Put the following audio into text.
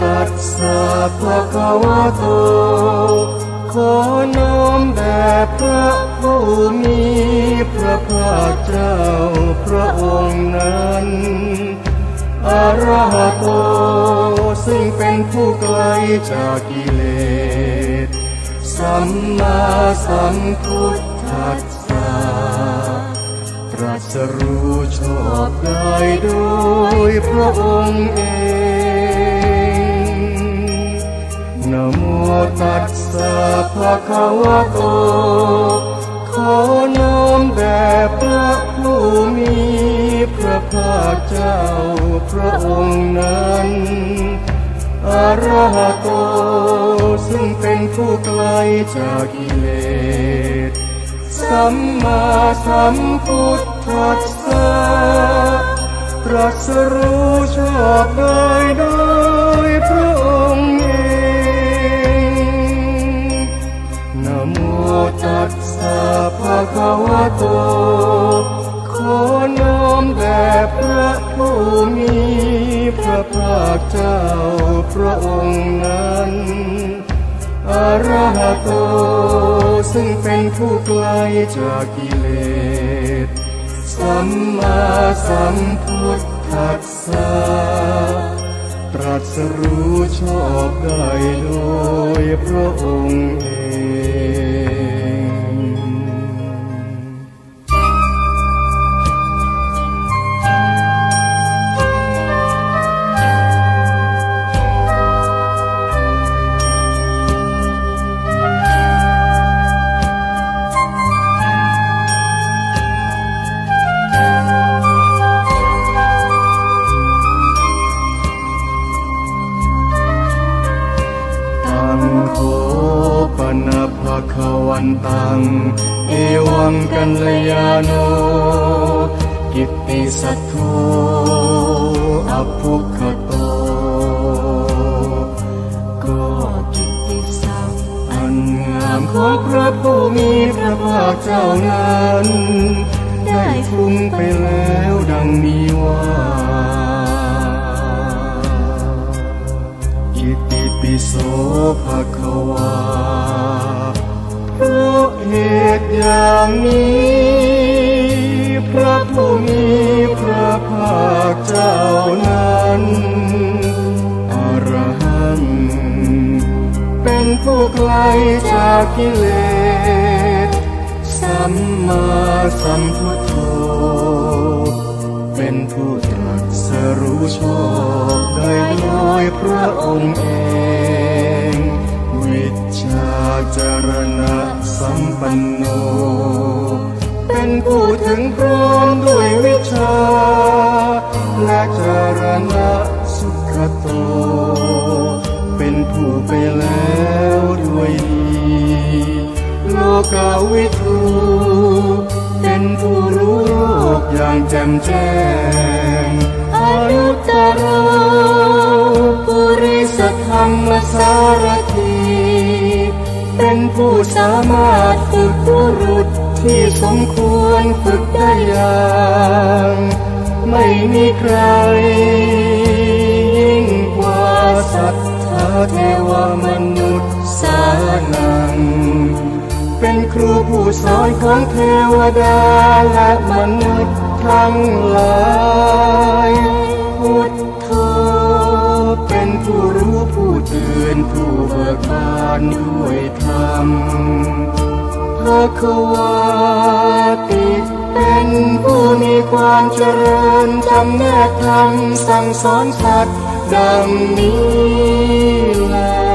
ตัสสะภะคะวะโต ขอน้อมแด่พระผู้มีพระภาคเจ้าพระองค์นั้นอรหโตซึ่งเป็นผู้ไกลจากกิเลส สัมมาสัมพุทธัสสะตรัสรู้ชอบได้โดยพระองค์เอง ตัสสะภะคะวะโต ขอน้อมแด่พระผู้มีพระภาคเจ้าพระองค์นั้นอรหโต ซึ่งเป็นผู้ไกลจากกิเลส สัมมาสัมพุทธัสสะตรัสรู้ชอบได้โดยพระองค์ โมตัสสะภะคะวะโต ขอน้อมแด่พระผู้มีพระภาคเจ้าพระองค์นั้นอรหะโต ซึ่งเป็นผู้ไกลจากกิเลส สัมมาสัมพุทธัสสะตรัสรู้ชอบได้โดยพระองค์เอง นะภะควันตัง เอวังกัลยาโน กิตติสัทโธอภุคโต ก็กิตติศัพอันงามของพระผู้มีพระภาคเจ้านั้น ได้ฟุ้งไปแล้วดังนี้ว่า โสภะควาเพราะเหตุอย่างนี้ พระผู้มีพระภาคเจ้านั้นอรหังเป็นผู้ไกลจากกิเลส สัมมาสัมพุทโธเป็นผู้ตรัสรู้ชอบได้โดยพระองค์เอง สัมปันโน เป็นผู้ถึงพร้อมด้วยวิชา และจารณะสุขโต เป็นผู้ไปแล้วด้วยดีโลกาวิทูเป็นผู้รู้โลกอย่างแจ่มแจ้งอนุตตรปุริสธรรมสารถี เป็นผู้สามารถฝึกบุรุษที่สมควรฝึกได้อย่างไม่มีใครยิ่งกว่าสัทาเทวมนุษย์สานัง เป็นครูผู้สอนของเทวดาและมนุษย์ทั้งหลายพุทโธเป็นผู้รู้ผู้เตือนผู้เบิกบานด้วย ระควาติเป็นผู้มีความเจริญจำแนกธรรมสั่งสอนสัตว์ดังนี้แล